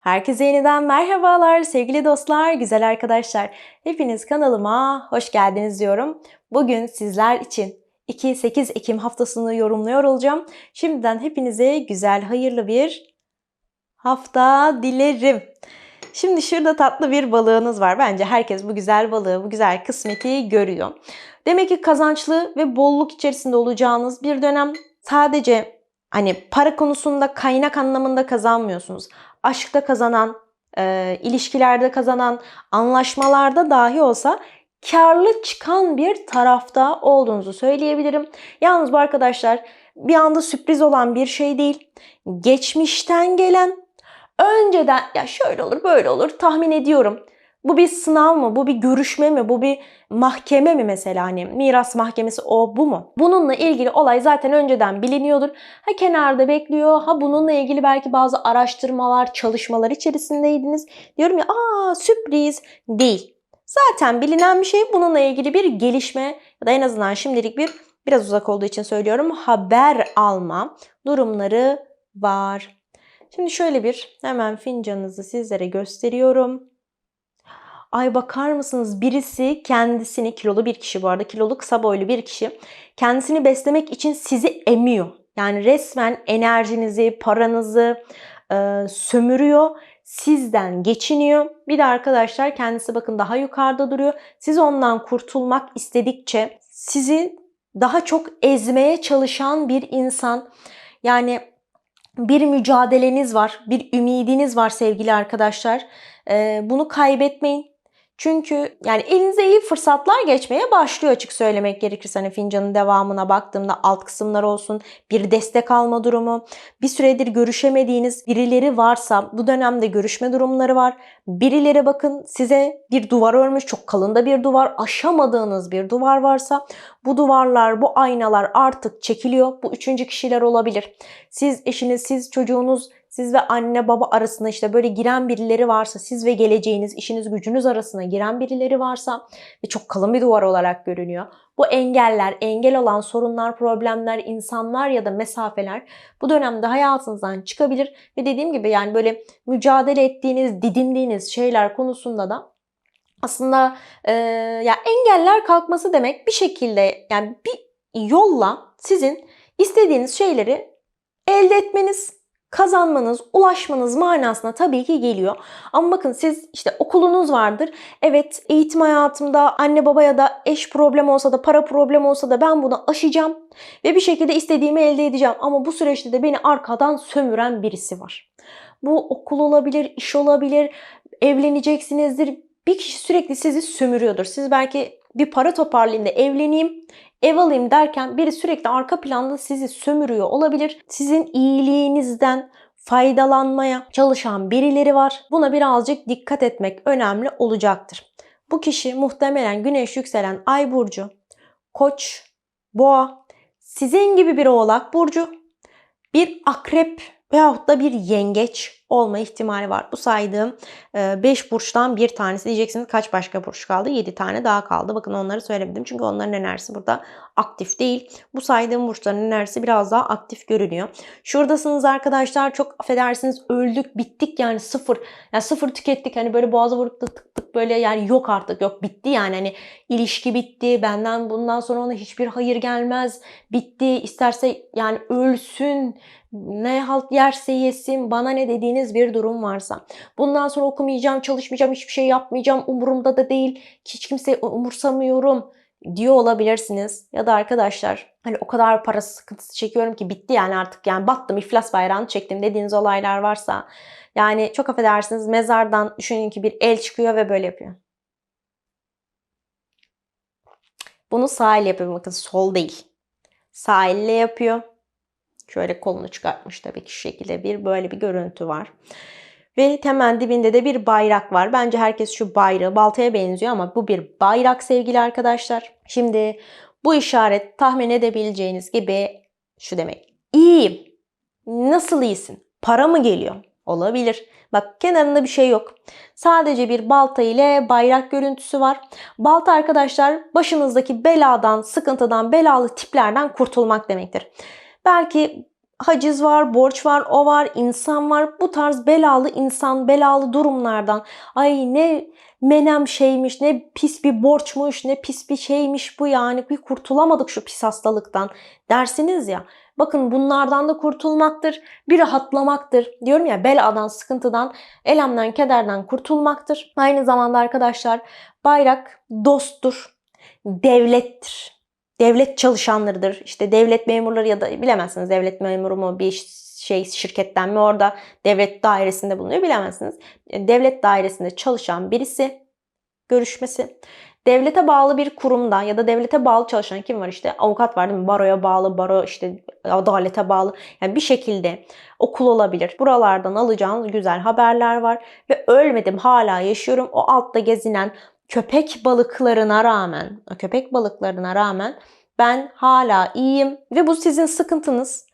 Herkese yeniden merhabalar sevgili dostlar, güzel arkadaşlar. Hepiniz kanalıma hoş geldiniz diyorum. Bugün sizler için 2-8 Ekim haftasını yorumluyor olacağım. Şimdiden hepinize güzel, hayırlı bir hafta dilerim. Şimdi şurada tatlı bir balığınız var. Bence herkes bu güzel balığı, bu güzel kısmeti görüyor. Demek ki kazançlı ve bolluk içerisinde olacağınız bir dönem sadece hani para konusunda kaynak anlamında kazanmıyorsunuz. Aşkta kazanan, e, ilişkilerde kazanan, anlaşmalarda dahi olsa karlı çıkan bir tarafta olduğunuzu söyleyebilirim. Yalnız bu arkadaşlar bir anda sürpriz olan bir şey değil. Geçmişten gelen, önceden ya şöyle olur böyle olur tahmin ediyorum. Bu bir sınav mı? Bu bir görüşme mi? Bu bir mahkeme mi mesela hani miras mahkemesi o bu mu? Bununla ilgili olay zaten önceden biliniyordur. Ha kenarda bekliyor. Ha bununla ilgili belki bazı araştırmalar, çalışmalar içerisindeydiniz. Diyorum ya aa sürpriz değil. Zaten bilinen bir şey bununla ilgili bir gelişme ya da en azından şimdilik bir biraz uzak olduğu için söylüyorum haber alma durumları var. Şimdi şöyle bir hemen fincanınızı sizlere gösteriyorum. Ay bakar mısınız birisi kendisini kilolu bir kişi bu arada kilolu kısa boylu bir kişi kendisini beslemek için sizi emiyor. Yani resmen enerjinizi, paranızı e, sömürüyor. Sizden geçiniyor. Bir de arkadaşlar kendisi bakın daha yukarıda duruyor. Siz ondan kurtulmak istedikçe sizi daha çok ezmeye çalışan bir insan. Yani bir mücadeleniz var, bir ümidiniz var sevgili arkadaşlar. Ee, bunu kaybetmeyin. Çünkü yani elinize iyi fırsatlar geçmeye başlıyor açık söylemek gerekirse. Hani fincanın devamına baktığımda alt kısımlar olsun, bir destek alma durumu, bir süredir görüşemediğiniz birileri varsa bu dönemde görüşme durumları var. Birileri bakın size bir duvar örmüş, çok kalın da bir duvar, aşamadığınız bir duvar varsa bu duvarlar, bu aynalar artık çekiliyor. Bu üçüncü kişiler olabilir. Siz eşiniz, siz çocuğunuz, siz ve anne baba arasında işte böyle giren birileri varsa, siz ve geleceğiniz, işiniz gücünüz arasına giren birileri varsa ve çok kalın bir duvar olarak görünüyor. Bu engeller, engel olan sorunlar, problemler, insanlar ya da mesafeler bu dönemde hayatınızdan çıkabilir ve dediğim gibi yani böyle mücadele ettiğiniz, didindiğiniz şeyler konusunda da aslında e, ya engeller kalkması demek bir şekilde yani bir yolla sizin istediğiniz şeyleri elde etmeniz, kazanmanız, ulaşmanız manasına tabii ki geliyor. Ama bakın siz işte okulunuz vardır. Evet eğitim hayatımda anne baba ya da eş problem olsa da para problem olsa da ben bunu aşacağım ve bir şekilde istediğimi elde edeceğim. Ama bu süreçte de beni arkadan sömüren birisi var. Bu okul olabilir, iş olabilir, evleneceksinizdir. Bir kişi sürekli sizi sömürüyordur. Siz belki bir para toparlayayım da evleneyim, ev alayım derken biri sürekli arka planda sizi sömürüyor olabilir. Sizin iyiliğinizden faydalanmaya çalışan birileri var. Buna birazcık dikkat etmek önemli olacaktır. Bu kişi muhtemelen güneş yükselen ay burcu, koç, boğa, sizin gibi bir oğlak burcu, bir akrep veyahut da bir yengeç olma ihtimali var. Bu saydığım 5 e, burçtan bir tanesi diyeceksiniz kaç başka burç kaldı? 7 tane daha kaldı. Bakın onları söylemedim çünkü onların enerjisi burada aktif değil. Bu saydığım burçların enerjisi biraz daha aktif görünüyor. Şuradasınız arkadaşlar çok affedersiniz öldük bittik yani sıfır. Yani sıfır tükettik hani böyle boğaza vurup tık tık tık böyle yani yok artık yok bitti yani hani ilişki bitti benden bundan sonra ona hiçbir hayır gelmez bitti isterse yani ölsün ne halt yerse yesin bana ne dediğiniz bir durum varsa. Bundan sonra okumayacağım, çalışmayacağım, hiçbir şey yapmayacağım, umurumda da değil, hiç kimseyi umursamıyorum diyor olabilirsiniz. Ya da arkadaşlar hani o kadar para sıkıntısı çekiyorum ki bitti yani artık yani battım iflas bayrağını çektim dediğiniz olaylar varsa yani çok affedersiniz mezardan düşünün ki bir el çıkıyor ve böyle yapıyor. Bunu sağ elle yapıyor bakın sol değil. Sağ elle yapıyor. Şöyle kolunu çıkartmış tabii ki şekilde bir böyle bir görüntü var. Ve hemen dibinde de bir bayrak var. Bence herkes şu bayrağı baltaya benziyor ama bu bir bayrak sevgili arkadaşlar. Şimdi bu işaret tahmin edebileceğiniz gibi şu demek. İyiyim. Nasıl iyisin? Para mı geliyor? Olabilir. Bak kenarında bir şey yok. Sadece bir balta ile bayrak görüntüsü var. Balta arkadaşlar başınızdaki beladan, sıkıntıdan, belalı tiplerden kurtulmak demektir. Belki haciz var, borç var, o var, insan var. Bu tarz belalı insan, belalı durumlardan ay ne menem şeymiş, ne pis bir borçmuş, ne pis bir şeymiş bu yani bir kurtulamadık şu pis hastalıktan dersiniz ya. Bakın bunlardan da kurtulmaktır, bir rahatlamaktır. Diyorum ya beladan, sıkıntıdan, elemden, kederden kurtulmaktır. Aynı zamanda arkadaşlar bayrak dosttur, devlettir. Devlet çalışanlarıdır. İşte devlet memurları ya da bilemezsiniz devlet memuru mu bir şey şirketten mi orada devlet dairesinde bulunuyor bilemezsiniz. Devlet dairesinde çalışan birisi görüşmesi devlete bağlı bir kurumda ya da devlete bağlı çalışan kim var işte avukat var değil mi? Baroya bağlı, baro işte adalete bağlı. Yani bir şekilde okul olabilir. Buralardan alacağınız güzel haberler var ve ölmedim hala yaşıyorum. O altta gezinen köpek balıklarına rağmen, köpek balıklarına rağmen ben hala iyiyim ve bu sizin sıkıntınız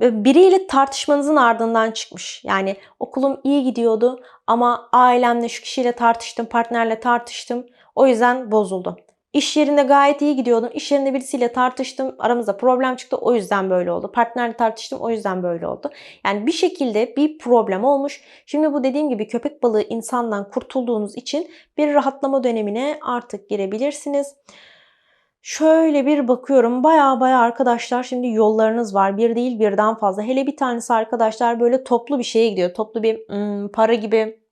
biriyle tartışmanızın ardından çıkmış. Yani okulum iyi gidiyordu ama ailemle şu kişiyle tartıştım, partnerle tartıştım. O yüzden bozuldu. İş yerinde gayet iyi gidiyordum. İş yerinde birisiyle tartıştım. Aramızda problem çıktı. O yüzden böyle oldu. Partnerle tartıştım. O yüzden böyle oldu. Yani bir şekilde bir problem olmuş. Şimdi bu dediğim gibi köpek balığı insandan kurtulduğunuz için bir rahatlama dönemine artık girebilirsiniz. Şöyle bir bakıyorum baya baya arkadaşlar şimdi yollarınız var. Bir değil birden fazla. Hele bir tanesi arkadaşlar böyle toplu bir şeye gidiyor. Toplu bir ım, para gibi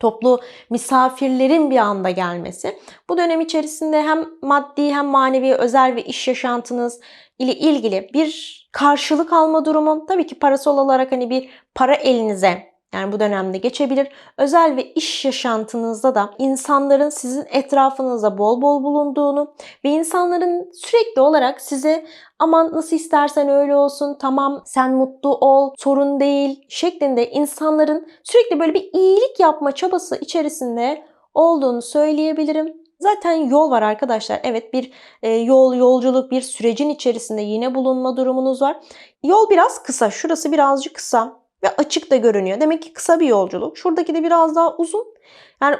toplu misafirlerin bir anda gelmesi. Bu dönem içerisinde hem maddi hem manevi özel ve iş yaşantınız ile ilgili bir karşılık alma durumu. Tabii ki parasal olarak hani bir para elinize yani bu dönemde geçebilir. Özel ve iş yaşantınızda da insanların sizin etrafınızda bol bol bulunduğunu ve insanların sürekli olarak size aman nasıl istersen öyle olsun, tamam sen mutlu ol, sorun değil şeklinde insanların sürekli böyle bir iyilik yapma çabası içerisinde olduğunu söyleyebilirim. Zaten yol var arkadaşlar. Evet bir e, yol, yolculuk, bir sürecin içerisinde yine bulunma durumunuz var. Yol biraz kısa. Şurası birazcık kısa ve açık da görünüyor. Demek ki kısa bir yolculuk. Şuradaki de biraz daha uzun. Yani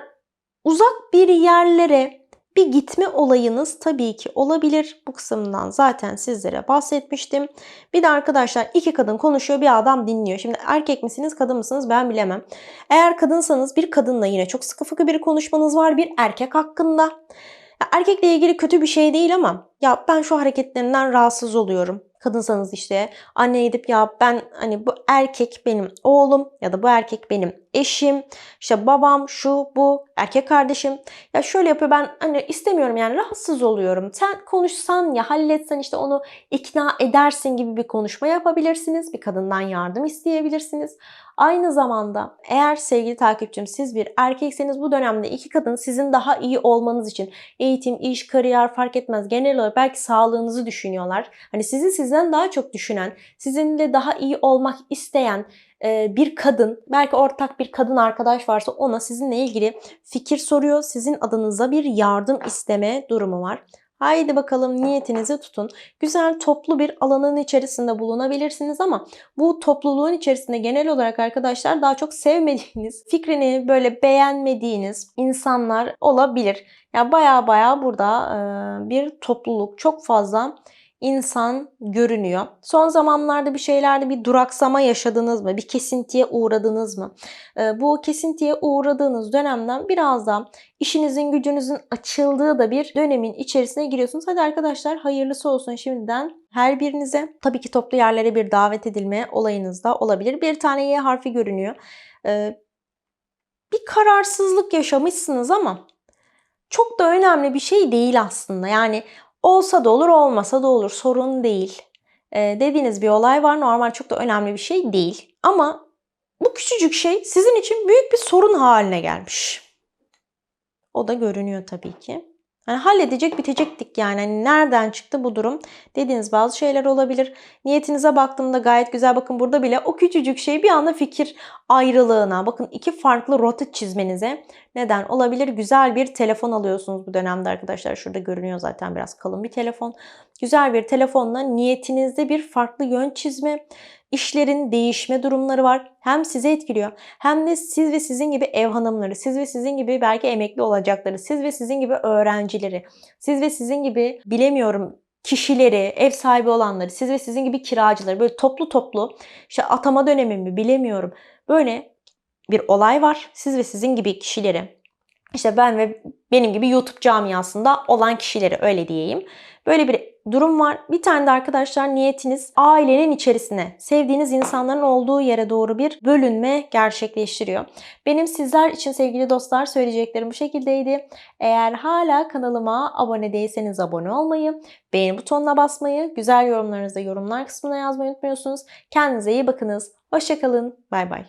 uzak bir yerlere bir gitme olayınız tabii ki olabilir. Bu kısımdan zaten sizlere bahsetmiştim. Bir de arkadaşlar iki kadın konuşuyor bir adam dinliyor. Şimdi erkek misiniz kadın mısınız ben bilemem. Eğer kadınsanız bir kadınla yine çok sıkı fıkı bir konuşmanız var bir erkek hakkında. Erkekle ilgili kötü bir şey değil ama ya ben şu hareketlerinden rahatsız oluyorum kadınsanız işte anne gidip ya ben hani bu erkek benim oğlum ya da bu erkek benim eşim, işte babam, şu, bu, erkek kardeşim. Ya şöyle yapıyor ben hani istemiyorum yani rahatsız oluyorum. Sen konuşsan ya halletsen işte onu ikna edersin gibi bir konuşma yapabilirsiniz. Bir kadından yardım isteyebilirsiniz. Aynı zamanda eğer sevgili takipçim siz bir erkekseniz bu dönemde iki kadın sizin daha iyi olmanız için eğitim, iş, kariyer fark etmez. Genel olarak belki sağlığınızı düşünüyorlar. Hani sizi sizden daha çok düşünen, sizinle daha iyi olmak isteyen bir kadın, belki ortak bir kadın arkadaş varsa ona sizinle ilgili fikir soruyor. Sizin adınıza bir yardım isteme durumu var. Haydi bakalım niyetinizi tutun. Güzel toplu bir alanın içerisinde bulunabilirsiniz ama bu topluluğun içerisinde genel olarak arkadaşlar daha çok sevmediğiniz, fikrini böyle beğenmediğiniz insanlar olabilir. Ya yani baya baya burada bir topluluk çok fazla insan görünüyor. Son zamanlarda bir şeylerde bir duraksama yaşadınız mı? Bir kesintiye uğradınız mı? Ee, bu kesintiye uğradığınız dönemden biraz daha işinizin gücünüzün açıldığı da bir dönemin içerisine giriyorsunuz. Hadi arkadaşlar hayırlısı olsun şimdiden her birinize. Tabii ki toplu yerlere bir davet edilme olayınız da olabilir. Bir tane Y harfi görünüyor. Ee, bir kararsızlık yaşamışsınız ama çok da önemli bir şey değil aslında. Yani Olsa da olur, olmasa da olur. Sorun değil. Ee, dediğiniz bir olay var. Normal çok da önemli bir şey değil. Ama bu küçücük şey sizin için büyük bir sorun haline gelmiş. O da görünüyor tabii ki. Yani halledecek bitecektik yani. Hani nereden çıktı bu durum? Dediğiniz bazı şeyler olabilir. Niyetinize baktığımda gayet güzel. Bakın burada bile o küçücük şey bir anda fikir ayrılığına. Bakın iki farklı rota çizmenize neden olabilir? Güzel bir telefon alıyorsunuz bu dönemde arkadaşlar. Şurada görünüyor zaten biraz kalın bir telefon. Güzel bir telefonla niyetinizde bir farklı yön çizme, işlerin değişme durumları var. Hem sizi etkiliyor hem de siz ve sizin gibi ev hanımları, siz ve sizin gibi belki emekli olacakları, siz ve sizin gibi öğrencileri, siz ve sizin gibi bilemiyorum kişileri, ev sahibi olanları, siz ve sizin gibi kiracıları böyle toplu toplu işte atama dönemi mi bilemiyorum. Böyle bir olay var. Siz ve sizin gibi kişileri işte ben ve benim gibi YouTube camiasında olan kişileri öyle diyeyim. Böyle bir durum var. Bir tane de arkadaşlar niyetiniz ailenin içerisine, sevdiğiniz insanların olduğu yere doğru bir bölünme gerçekleştiriyor. Benim sizler için sevgili dostlar söyleyeceklerim bu şekildeydi. Eğer hala kanalıma abone değilseniz abone olmayı, beğeni butonuna basmayı, güzel yorumlarınızı yorumlar kısmına yazmayı unutmuyorsunuz. Kendinize iyi bakınız. Hoşçakalın. Bay bay.